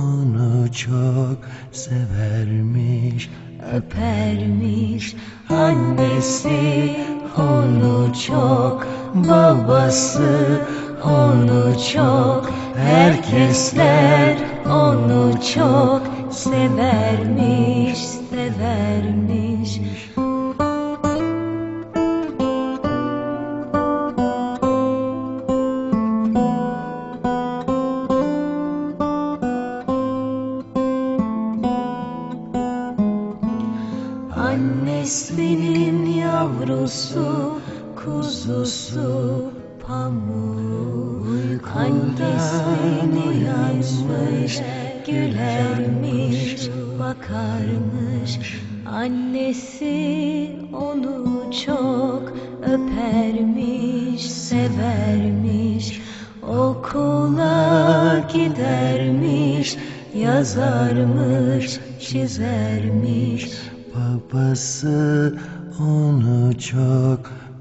onu çok severmiş öpermiş. Annesi onu çok Babası onu çok. Herkesler onu çok Severmiş, severmiş pamuk Annesinin uyanmış, gülermiş, bakarmış. Annesi onu çok öpermiş, severmiş. Okula gidermiş, yazarmış, çizermiş. Babası onu çok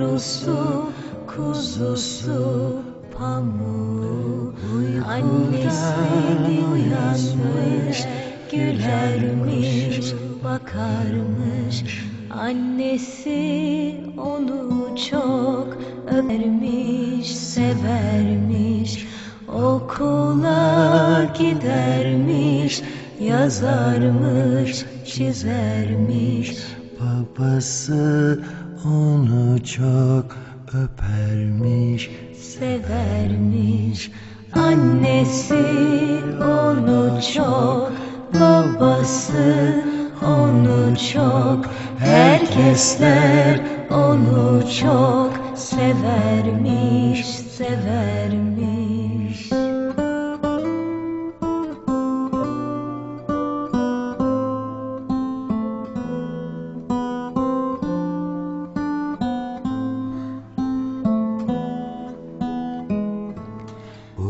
yavrusu, kuzusu, pamuk Annesinin uyanmış, gülermiş, bakarmış. Annesi onu çok öpermiş, severmiş. Okula gidermiş, yazarmış, çizermiş. Babası onu çok öpermiş severmiş. Annesi onu çok Babası onu çok. Herkesler onu çok Severmiş, severmiş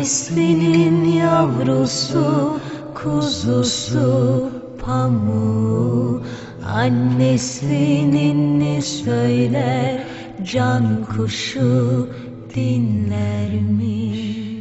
Annesinin yavrusu, kuzusu, pamuğu Annesinin ne söyler can kuşu dinler mi?